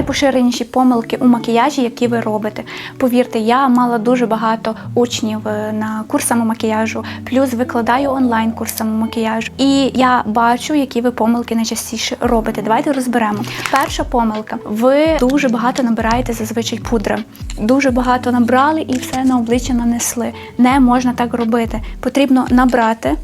найпоширеніші помилки у макіяжі, які ви робите. Повірте, я мала дуже багато учнів е, на курсами макіяжу, плюс викладаю онлайн курсами макіяжу. І я бачу, які ви помилки найчастіше робите. Давайте розберемо. Перша помилка: ви дуже багато набираєте зазвичай пудри. Дуже багато набрали і все на обличчя нанесли. Не можна так робити. Потрібно набрати.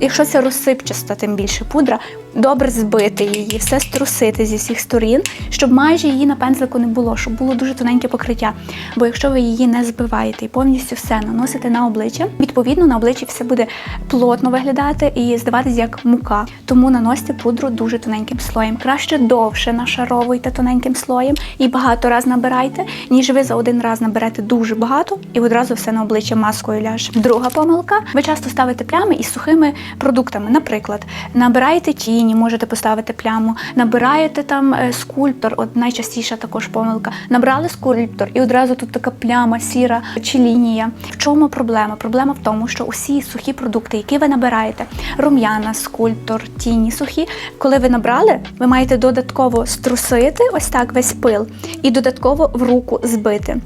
Якщо це розсипчаста, тим більше пудра, добре збити її, все струсити зі всіх сторін, щоб майже її на пензлику не було, щоб було дуже тоненьке покриття. Бо якщо ви її не збиваєте і повністю все наносите на обличчя, відповідно на обличчі все буде плотно виглядати і здаватись як мука. Тому наносьте пудру дуже тоненьким слоєм. Краще довше нашаровуйте тоненьким слоєм і багато раз набирайте, ніж ви за один раз наберете дуже багато і одразу все на обличчя маскою ляже. Друга помилка: ви часто ставите плями із сухими продуктами. Наприклад, набираєте тіні, можете поставити пляму, набираєте там е, скульптор, от найчастіша також помилка. Набрали скульптор, і одразу тут така пляма, сіра чи лінія. В чому проблема? Проблема в тому, що усі сухі продукти, які ви набираєте, рум'яна, скульптор, тіні сухі, коли ви набрали, ви маєте додатково струсити ось так весь пил і додатково в руку збити.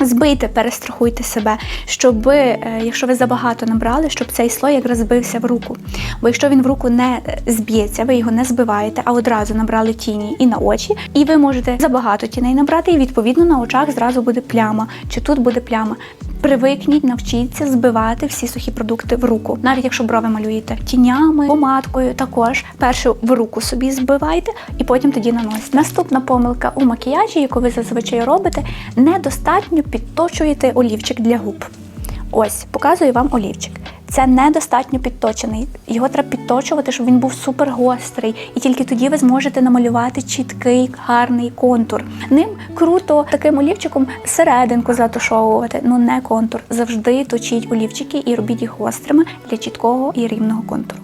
Збийте, перестрахуйте себе, щоб, е, якщо ви забагато набрали, щоб цей слой якраз збився в руку. Бо якщо він в руку не е, зб'ється, ви його не збиваєте, а одразу набрали тіні і на очі, і ви можете забагато тіней набрати, і відповідно на очах зразу буде пляма, чи тут буде пляма. Привикніть, навчіться збивати всі сухі продукти в руку. Навіть якщо брови малюєте тінями, помадкою, також перше в руку собі збивайте і потім тоді наносите. Наступна помилка у макіяжі, яку ви зазвичай робите, недостатньо підточуєте олівчик для губ. Ось, показую вам олівчик. Це недостатньо підточений. Його треба підточувати, щоб він був супер гострий. І тільки тоді ви зможете намалювати чіткий, гарний контур. Ним круто таким олівчиком серединку затушовувати, ну не контур. Завжди точіть олівчики і робіть їх гострими для чіткого і рівного контуру.